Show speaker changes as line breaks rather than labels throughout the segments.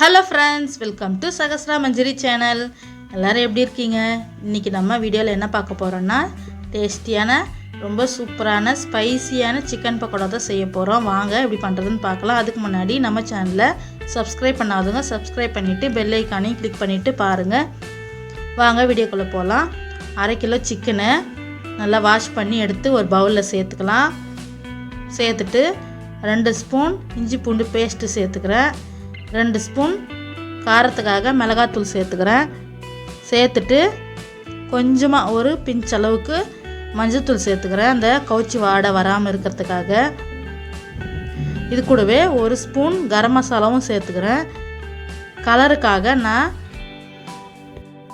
Hello friends welcome to Sahasra Manjari channel எல்லோரும் எப்படி இருக்கீங்க? இன்றைக்கி நம்ம வீடியோவில் என்ன பார்க்க போகிறோன்னா டேஸ்டியான ரொம்ப சூப்பரான ஸ்பைசியான சிக்கன் பக்கோடா தான் செய்ய போகிறோம் வாங்க எப்படி பண்ணுறதுன்னு பார்க்கலாம். அதுக்கு முன்னாடி நம்ம சேனலை சப்ஸ்கிரைப் பண்ணாதவங்க சப்ஸ்கிரைப் பண்ணிவிட்டு பெல் ஐக்கானையும் கிளிக் பண்ணிவிட்டு பாருங்கள் வாங்க வீடியோக்குள்ளே போகலாம் அரை கிலோ சிக்கனை நல்லா வாஷ் பண்ணி எடுத்து ஒரு பவுலில் சேர்த்துக்கலாம். சேர்த்துட்டு ரெண்டு ஸ்பூன் இஞ்சி பூண்டு பேஸ்ட்டு சேர்த்துக்கிறேன். ரெண்டு ஸ்பூன் காரத்துக்காக மிளகாத்தூள் சேர்த்துக்கிறேன். சேர்த்துட்டு கொஞ்சமாக ஒரு பிஞ்ச் அளவுக்கு மஞ்சள்தூள் சேர்த்துக்கிறேன். அந்த கவுச்சி வாடை வராமல் இருக்கிறதுக்காக. இது கூடவே ஒரு ஸ்பூன் கரம் மசாலாவும் சேர்த்துக்கிறேன். கலருக்காக நான்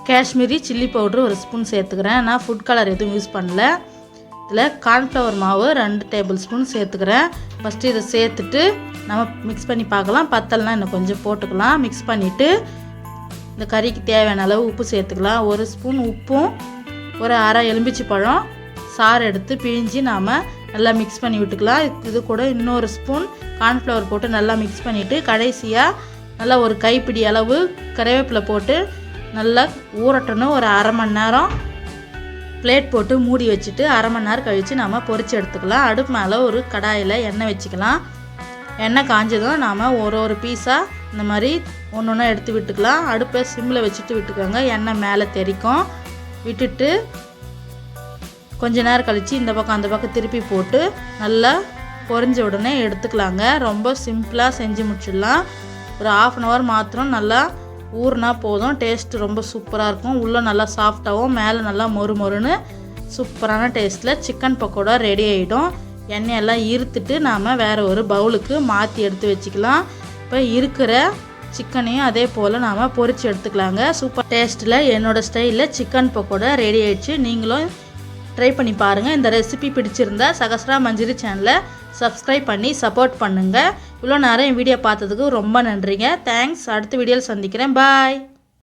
காஷ்மீரி சில்லி பவுட்ரு ஒரு ஸ்பூன் சேர்த்துக்கிறேன். நான் ஃபுட் கலர் எதுவும் யூஸ் பண்ணல. இதில் கார்ன்ஃப்ளவர் மாவு ரெண்டு டேபிள் ஸ்பூன் சேர்த்துக்கிறேன். ஃபஸ்ட்டு இதை சேர்த்துட்டு நம்ம மிக்ஸ் பண்ணி பார்க்கலாம். பத்தல்லாம் இன்னும் கொஞ்சம் போட்டுக்கலாம். மிக்ஸ் பண்ணிவிட்டு இந்த கறிக்கு தேவையான அளவு உப்பு சேர்த்துக்கலாம். ஒரு ஸ்பூன் உப்பும் ஒரு அரை எலும்பிச்சி பழம் சாறு எடுத்து பிழிஞ்சு நாம் நல்லா மிக்ஸ் பண்ணி விட்டுக்கலாம். இது கூட இன்னொரு ஸ்பூன் கார்ன்ஃப்ளவர் போட்டு நல்லா மிக்ஸ் பண்ணிவிட்டு கடைசியாக நல்லா ஒரு கைப்பிடி அளவு கறிவேப்பிலை போட்டு நல்லா ஊறட்டணும். ஒரு அரை மணி நேரம் பிளேட் போட்டு மூடி வச்சுட்டு அரை மணி நேரம் கழித்து நம்ம பொறிச்சு எடுத்துக்கலாம். அடுப்பு மேலே ஒரு கடாயில் எண்ணெய் வச்சுக்கலாம். எண்ணெய் காஞ்சதும் நாம் ஒரு ஒரு பீஸாக இந்த மாதிரி ஒன்று ஒன்றா எடுத்து விட்டுக்கலாம். அடுப்பை சிம்மில் வச்சுட்டு விட்டுக்கோங்க. எண்ணெய் மேலே தெரிக்கும். விட்டுட்டு கொஞ்ச நேரம் கழித்து இந்த பக்கம் அந்த பக்கம் திருப்பி போட்டு நல்லா பொறிஞ்ச உடனே எடுத்துக்கலாங்க. ரொம்ப சிம்பிளாக செஞ்சு முடிச்சிடலாம். ஒரு ஆஃப் அன் ஹவர் மாத்திரம் நல்லா ஊறுனா போதும். டேஸ்ட் ரொம்ப சூப்பராக இருக்கும். உள்ளே நல்லா சாஃப்டாகவும் மேலே நல்லா மொறு மொறுன்னு சூப்பரான டேஸ்ட்டில் சிக்கன் பக்கோடா ரெடி ஆகிடும் எண்ணெயெல்லாம் இருத்துட்டு நாம் வேறு ஒரு பவுலுக்கு மாற்றி எடுத்து வச்சுக்கலாம். இப்போ இருக்கிற சிக்கனையும் அதே போல் நாம் பொரித்து எடுத்துக்கலாங்க. சூப்பர் டேஸ்ட்டில் என்னோடய ஸ்டைலில் சிக்கன் பக்கோடா ரெடி ஆயிடுச்சு. நீங்களும் ட்ரை பண்ணி பாருங்கள் இந்த ரெசிபி பிடிச்சிருந்தா சகஸ்ரா மஞ்சரி சேனலை சப்ஸ்கிரைப் பண்ணி சப்போர்ட் பண்ணுங்கள் இவ்வளோ நேரம் வீடியோ பார்த்ததுக்கு ரொம்ப நன்றிங்க. தேங்க்ஸ் அடுத்த வீடியோவில் சந்திக்கிறேன். பாய்